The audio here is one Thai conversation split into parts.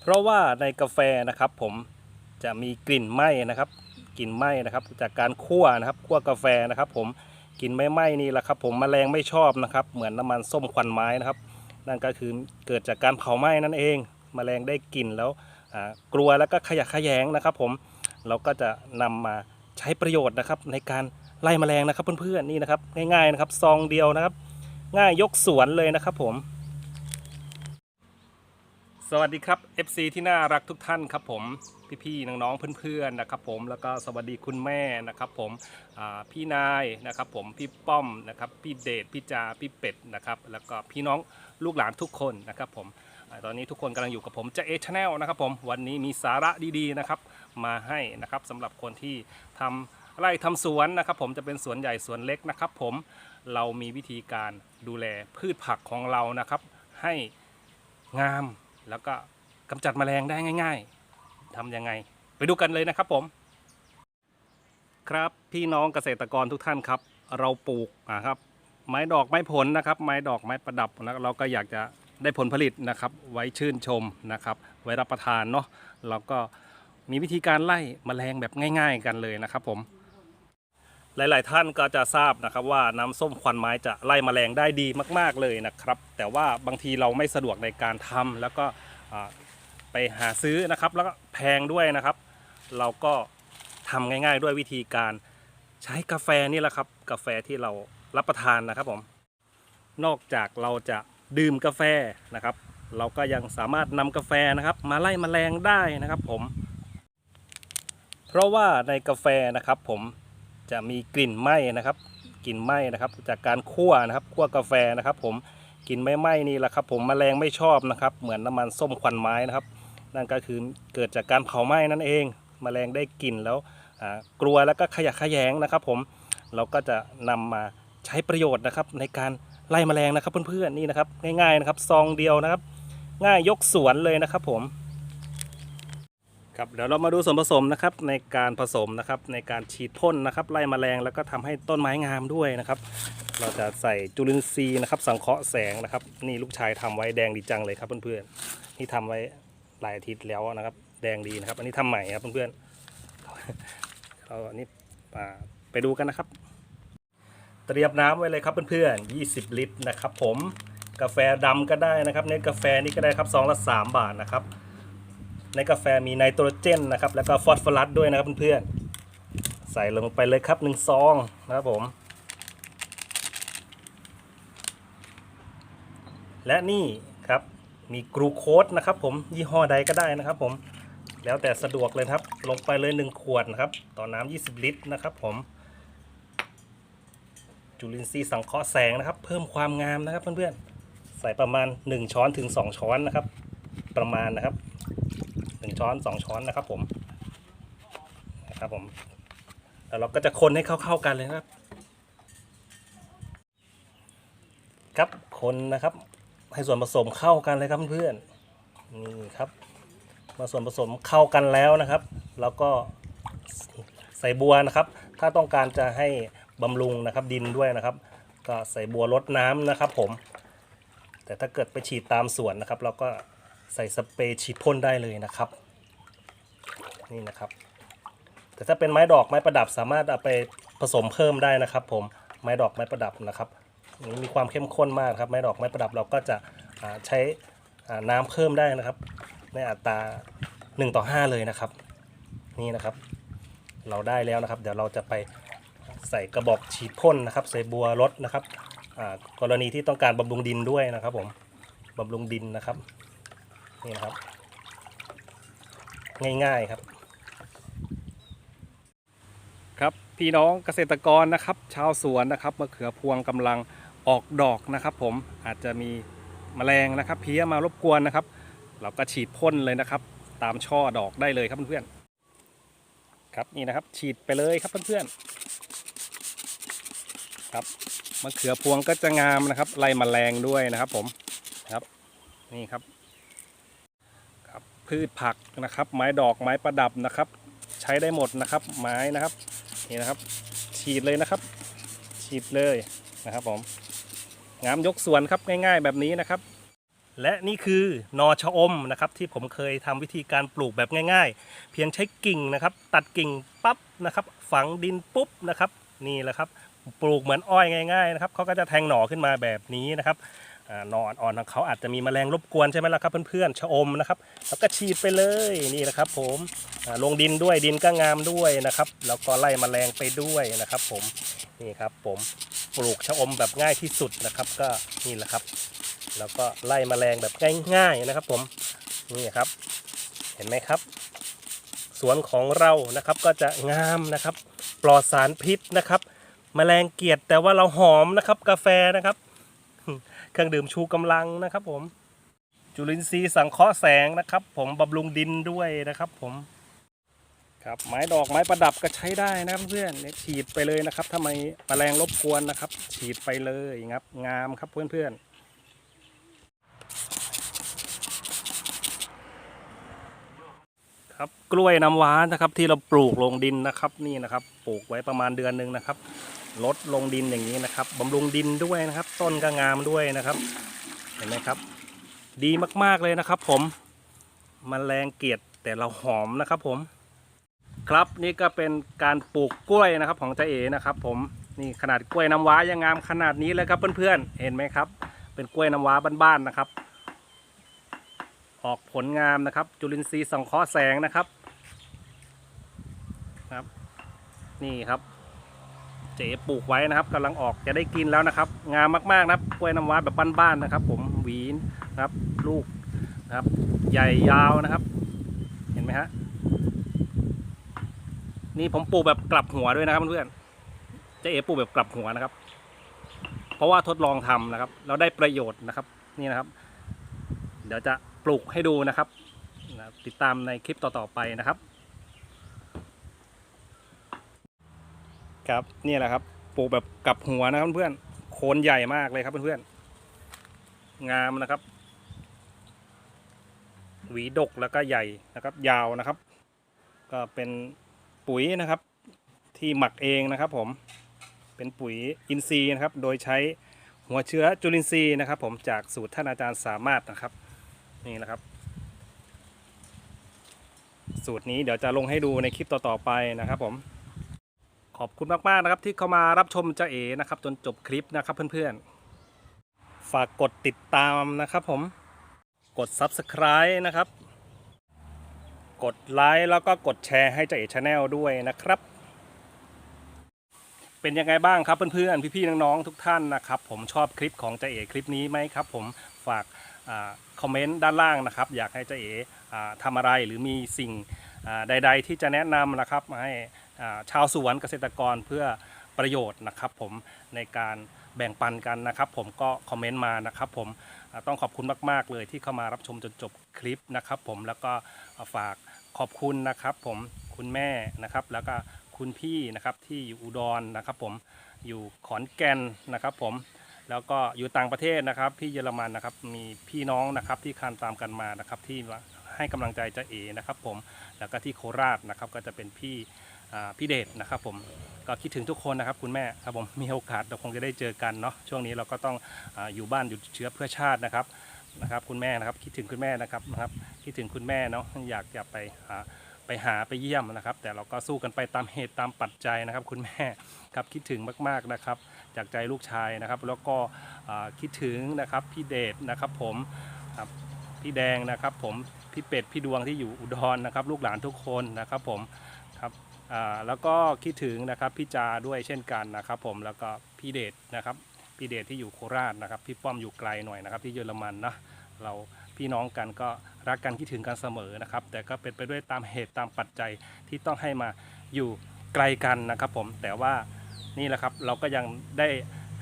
เพราะว่าในกาแฟนะครับผมจะมีกลิ่นไหม้นะครับกลิ่นไหม้นะครับ จากการคั่วนะครับคั่วกาแฟนะครับ ผมกลิ่นไม่ไหม้นี่แหละครับ ผมแมลงไม่ชอบนะครับ เหมือนน้ำมันส้มควันไม้นะครับ นั่นก็คือเกิดจากการเผาไหม้นั่นเองแมลงได้กลิ่นแล้วกลัวแล้วก็ขยะขยงนะครับ ผมเราก็จะนำมาใช้ประโยชน์นะครับ ในการไล่แมลงนะครับเพื่อนๆนี่นะครับ ง่ายๆนะครับซองเดียวนะครับ ง่ายยกสวนเลยนะครับ ผม สวัสดีครับ FC ที่น่ารักทุกท่านครับผมพี่ๆน้องๆเพื่อนๆนะครับผมแล้วก็สวัสดีคุณแม่นะครับผมพี่นายนะครับผมพี่ป้อมนะครับพี่เดชพี่จาพี่เป็ดนะครับแล้วก็พี่น้องลูกหลานทุกคนนะครับผมตอนนี้ทุกคนกำลังอยู่กับผมจะเอชแนลนะครับผมวันนี้มีสาระดีๆนะครับมาให้นะครับสำหรับคนที่ทำไร่ทำสวนนะครับผมจะเป็นสวนใหญ่สวนเล็กนะครับผมเรามีวิธีการดูแลพืชผักของเรานะครับให้งาม แล้วก็กำจัดแมลงได้ง่าย ๆทำยังไง ไปดูกันเลยนะครับผม ครับพี่น้องเกษตรกรทุกท่านครับ เราปลูกนะครับ ไม้ดอกไม้ผลนะครับ ไม้ดอกไม้ประดับนะเราก็อยากจะได้ผลผลิตนะครับ ไว้ชื่นชมนะครับ ไว้รับประทานเนาะเราก็มีวิธีการไล่แมลงแบบง่าย ๆ กันเลยนะครับผม หลาย ๆ ท่านก็จะทราบนะครับว่าน้ำส้มควันไม้จะไล่แมลงได้ดีมาก ๆ เลยนะครับ แต่ว่าบางทีเราไม่สะดวกในการทำแล้วก็ไปหาซื้อนะครับ แล้วก็แพงด้วยนะครับ เราก็ทำง่าย ๆ ด้วยวิธีการใช้กาแฟนี่แหละครับ กาแฟที่เรารับประทานนะครับผมนอกจากเราจะดื่มกาแฟนะครับ เราก็ยังสามารถนำกาแฟนะครับ มาไล่แมลงได้นะครับ ผม เพราะว่าในกาแฟนะครับ ผม จะมีกลิ่นไหม้นะครับ กลิ่นไหม้นะครับ จากการคั่วนะครับคั่วกาแฟนะครับ ผมกลิ่นไม่ไหม้นี่แหละครับ ผมแมลงไม่ชอบนะครับ เหมือนน้ำมันส้มควันไม้นะครับ นั่นก็คือเกิดจากการเผาไหม้นั่นเองแมลงได้กลิ่นแล้วกลัวแล้วก็ขยะขยงนะครับ ผมเราก็จะนำมาใช้ประโยชน์นะครับ ในการไล่แมลงนะครับเพื่อนๆนี่นะครับ ง่ายๆนะครับซองเดียวนะครับ ง่ายยกสวนเลยนะครับ ผม ครับเดี๋ยวเรามาดูส่วนผสมนะครับในการผสมนะครับในการฉีดพ่นนะครับไล่แมลงแล้วก็ทำให้ต้นไม้งามด้วยนะครับ เราจะใส่จุลินทรีย์นะครับ สังเคราะห์แสงนะครับ นี่ลูกชายทำไว้แดงดีจังเลยครับเพื่อนๆนี่ทำไว้หลายอาทิตย์แล้วนะครับ แดงดีนะครับ อันนี้ทำใหม่ครับเพื่อนๆเราอันนี้ไปดูกันนะครับ เตรียมน้ำไว้เลยครับเพื่อนๆ20 ลิตรนะครับ ผมกาแฟดำก็ได้นะครับเนตกาแฟนี่ก็ได้ครับซองละ 3 บาทนะครับ ในกาแฟมีไนโตรเจนนะครับ แล้วก็ฟอสฟอรัสด้วยนะครับเพื่อนๆ ใส่ลงไปเลยครับหนึ่งซองนะครับผม และนี่ครับมีกรูโคสนะครับผมยี่ห้อใดก็ได้นะครับผม แล้วแต่สะดวกเลยครับ ลงไปเลย 1 ขวดนะครับ ต่อน้ำ20 ลิตรนะครับผม จุลินทรีย์สังเคราะห์แสงนะครับ เพิ่มความงามนะครับเพื่อนๆ ใส่ประมาณ 1 ช้อนถึง 2 ช้อนนะครับ ประมาณนะครับ ช้อนสองช้อนนะครับผมนะครับผมแล้วเราก็จะคนให้เข้าๆกันเลยครับ ครับคนนะครับ ให้ส่วนผสมเข้ากันเลยครับเพื่อนๆนี่ครับ มาส่วนผสมเข้ากันแล้วนะครับ แล้วก็ใส่บัวนะครับ ถ้าต้องการจะให้บำรุงนะครับดินด้วยนะครับ ก็ใส่บัวลดน้ำนะครับผม แต่ถ้าเกิดไปฉีดตามสวนนะครับ เราก็ใส่สเปรย์ฉีดพ่นได้เลยนะครับ นี่นะครับ แต่ถ้าเป็นไม้ดอกไม้ประดับสามารถเอาไปผสมเพิ่มได้นะครับ ผมไม้ดอกไม้ประดับนะครับอันนี้มีความเข้มข้นมากครับไม้ดอกไม้ประดับเราก็จะใช้น้ำเพิ่มได้นะครับ ในอัตรา1ต่อ5 เลยนะครับ นี่นะครับ เราได้แล้วนะครับ เดี๋ยวเราจะไปใส่กระบอกฉีดพ่นนะครับ ใส่บัวรดนะครับกรณีที่ต้องการบำรุงดินด้วยนะครับ ผมบำรุงดินนะครับนี่นะครับ ง่ายๆครับ ครับ พี่น้องเกษตรกรนะครับ ชาวสวนนะครับมะเขือพวงกำลังออกดอกนะครับ ผมอาจจะมีแมลงนะครับ เพี้ยมารบกวนนะครับ เราก็ฉีดพ่นเลยนะครับ ตามช่อดอกได้เลยครับเพื่อนๆครับนี่นะครับ ฉีดไปเลยครับเพื่อนๆครับมะเขือพวงก็จะงามนะครับ ไล่แมลงด้วยนะครับผมครับนี่ครับครับพืชผักนะครับ ไม้ดอกไม้ประดับนะครับ ใช้ได้หมดนะครับ ไม้นะครับ นี่นะครับ ฉีดเลยนะครับ ฉีดเลยนะครับผมงามยกสวนครับง่าย ๆ แบบนี้นะครับ และนี่คือนอชะอมนะครับ ที่ผมเคยทำวิธีการปลูกแบบง่าย ๆ เพียงใช้กิ่งนะครับ ตัดกิ่งปั๊บนะครับ ฝังดินปุ๊บนะครับ นี่แหละครับ ปลูกเหมือนอ้อยง่าย ๆ นะครับเขาก็จะแทงหน่อขึ้นมาแบบนี้นะครับ นอนอ่อนของเขาอาจจะมีแมลงรบกวนใช่ไหมล่ะครับเพื่อนๆชะอมนะครับ แล้วก็ฉีดไปเลยนี่นะครับ ผมลงดินด้วยดินก็งามด้วยนะครับ แล้วก็ไล่แมลงไปด้วยนะครับ ผมนี่ครับ ผมปลูกชะอมแบบง่ายที่สุดนะครับ ก็นี่แหละครับ แล้วก็ไล่แมลงแบบง่ายๆนะครับ ผมนี่ครับ เห็นไหมครับ สวนของเรานะครับก็จะงามนะครับ ปลอดสารพิษนะครับ แมลงเกียดแต่ว่าเราหอมนะครับ กาแฟนะครับ เครื่องดื่มชูกำลังนะครับ ผม จุลินทรีย์สังเคราะห์แสงนะครับ ผมบำรุงดินด้วยนะครับ ผมครับไม้ดอกไม้ประดับก็ใช้ได้นะครับเพื่อนเนี่ยฉีดไปเลยนะครับถ้าไม่แมลงรบกวนนะครับ ฉีดไปเลยครับ งามครับเพื่อนๆครับกล้วยน้ำว้านะครับที่เราปลูกลงดินนะครับ นี่นะครับ ปลูกไว้ประมาณเดือนหนึ่งนะครับ ลดลงดินอย่างนี้นะครับบำรุงดินด้วยนะครับ ต้นก็งามด้วยนะครับ เห็นไหมครับ ดีมากๆเลยนะครับ ผมมันแมลงเกียดแต่เราหอมนะครับผมครับนี่ก็เป็นการปลูกกล้วยนะครับของจ้าเอ๋นะครับ ผมนี่ขนาดกล้วยน้ำว้ายังงามขนาดนี้เลยครับเพื่อนๆเห็นไหมครับ เป็นกล้วยน้ำว้าบ้านๆนะครับ ออกผลงามนะครับ จุลินทรีย์สังเคราะห์แสงนะครับครับ นี่ครับ เจ๊ปลูกไว้นะครับกำลังออกจะได้กินแล้วนะครับ งามมากๆนะครับกล้วยน้ำว้าแบบบ้านๆนะครับ ผมหวีนนะครับ ลูกนะครับ ใหญ่ยาวนะครับ เห็นไหมฮะนี่ผมปลูกแบบกลับหัวด้วยนะครับเพื่อนๆเจ๊เอ๋ปลูกแบบกลับหัวนะครับ เพราะว่าทดลองทำนะครับเราได้ประโยชน์นะครับ นี่นะครับ เดี๋ยวจะปลูกให้ดูนะครับ ติดตามในคลิปต่อๆไปนะครับ ครับนี่แหละครับปลูกแบบกับหัวนะครับเพื่อนโคนใหญ่มากเลยครับเพื่อนๆงามนะครับ หวีดกแล้วก็ใหญ่นะครับ ยาวนะครับ ก็เป็นปุ๋ยนะครับ ที่หมักเองนะครับ ผมเป็นปุ๋ยอินทรีย์นะครับ โดยใช้หัวเชื้อจุลินทรีย์นะครับ ผมจากสูตรท่านอาจารย์สามารถนะครับนี่แหละครับ สูตรนี้เดี๋ยวจะลงให้ดูในคลิปต่อๆไปนะครับ ผม ขอบคุณมากๆนะครับที่เข้ามารับชมจ้าเอ๋นะครับ จนจบคลิปนะครับเพื่อนๆ ฝากกดติดตามนะครับผมกด Subscribe นะครับ กดไลค์แล้วก็กดแชร์ให้จ้าเอ๋ชาแนลด้วยนะครับ เป็นยังไงบ้างครับเพื่อนๆพี่ๆน้องๆทุกท่านนะครับ ผมชอบคลิปของจ้าเอ๋คลิปนี้ไหมครับ ผมฝากอคอมเมนต์ด้านล่างนะครับ อยากให้เจ๊เอ๋ทำอะไรหรือมีสิ่งใด ๆ ที่จะแนะนำนะครับมาให้ ชาวสวนเกษตรกรเพื่อประโยชน์นะครับผมในการแบ่งปันกันนะครับ ผมก็คอมเมนต์มานะครับ ผมต้องขอบคุณมาก ๆ เลยที่เข้ามารับชมจนจบคลิปนะครับ ผมแล้วก็ฝากขอบคุณนะครับ ผมคุณแม่นะครับ แล้วก็คุณพี่นะครับที่อยู่อุดรนะครับ ผมอยู่ขอนแก่นนะครับ ผมแล้วก็อยู่ต่างประเทศนะครับที่เยอรมันนะครับ มีพี่น้องนะครับที่คานตามกันมานะครับ ที่ให้กำลังใจจะเอนะครับ ผมแล้วก็ที่โคราชนะครับ ก็จะเป็นพี่ พี่เดชนะครับผมก็คิดถึงทุกคนนะครับคุณแม่ครับผมมีโอกาสเราคงจะได้เจอกันเนาะช่วงนี้เราก็ต้องออยู่บ้านอยู่เชื้อเพื่อชาตินะครับนะครับคุณแม่นะครับคิดถึงคุณแม่นะครับนะครับคิดถึงคุณแม่เนาะอยากจะไปหาไปหาไปเยี่ยมนะครับ แต่เราก็สู้กันไปตามเหตุตามปัจจัยนะครับ คุณแม่ครับคิดถึงมากๆนะครับ จากใจลูกชายนะครับ แล้วก็คิดถึงนะครับพี่เดชนะครับผมครับพี่แดงนะครับ ผมพี่เป็ดพี่ดวงที่อยู่อุดรนะครับ ลูกหลานทุกคนนะครับ ผม แล้วก็คิดถึงนะครับพี่จาด้วยเช่นกันนะครับ ผมแล้วก็พี่เดชนะครับพี่เดชที่อยู่โคราชนะครับ พี่ป้อมอยู่ไกลหน่อยนะครับ ที่เยอรมันนะเราพี่น้องกันก็รักกันคิดถึงกันเสมอนะครับ แต่ก็เป็นไปด้วยตามเหตุตามปัจจัยที่ต้องให้มาอยู่ไกลกันนะครับ ผมแต่ว่านี่แหละครับเราก็ยังได้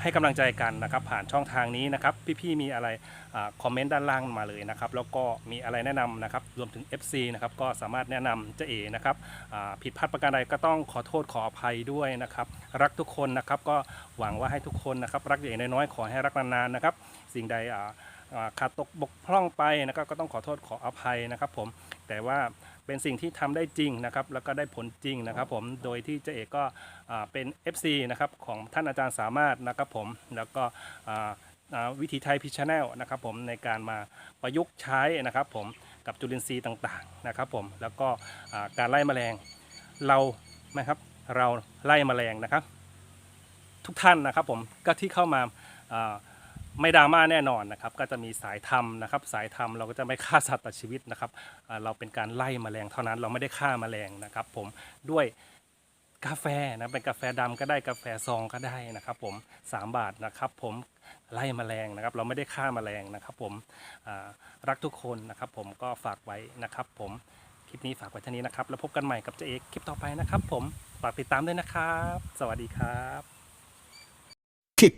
ให้กำลังใจกันนะครับผ่านช่องทางนี้นะครับ พี่ๆมีอะไรอคอมเมนต์ด้านล่างมาเลยนะครับแล้วก็มีอะไรแนะนำนะครับรวมถึง FC นะครับก็สามารถแนะนำเจเอนะครับผิดพลาดประการใดก็ต้องขอโทษขออภัยด้วยนะครับรักทุกคนนะครับก็หวังว่าให้ทุกคนนะครับรักอย่างน้อยๆขอให้รักนานๆนะครับสิ่งใดอ่า ขาดตกบกพร่องไปนะครับก็ต้องขอโทษขออภัยนะครับผมแต่ว่าเป็นสิ่งที่ทำได้จริงนะครับแล้วก็ได้ผลจริงนะครับผมโดยที่เจเอกก็เป็น FC นะครับของท่านอาจารย์สามารถนะครับผมแล้วก็วิถีไทยพิชแนลนะครับผมในการมาประยุกต์ใช้นะครับผมกับจุลินทรีย์ต่างๆนะครับผมแล้วก็การไล่แมลงเรานะครับเราไล่แมลงนะครับ ทุกท่านนะครับผมก็ที่เข้ามาา ไม่ดราม่าแน่นอนนะครับก็จะมีสายธรรมนะครับสายธรรมเราก็จะไม่ฆ่าสัตว์ตัดชีวิตนะครับเราเป็นการไล่แมลงเท่านั้นเราไม่ได้ฆ่าแมลงนะครับ ผมด้วยกาแฟนะเป็นกาแฟดำก็ได้กาแฟซองก็ได้นะครับ ผม 3 บาทนะครับผมไล่แมลงนะครับ เราไม่ได้ฆ่าแมลงนะครับ ผมรักทุกคนนะครับ ผมก็ฝากไว้นะครับ ผมคลิปนี้ฝากไว้เท่านี้นะครับ แล้วพบกันใหม่กับเจ๊เอกคลิปต่อไปนะครับ ผมฝากติดตามด้วยนะครับ สวัสดีครับ kick.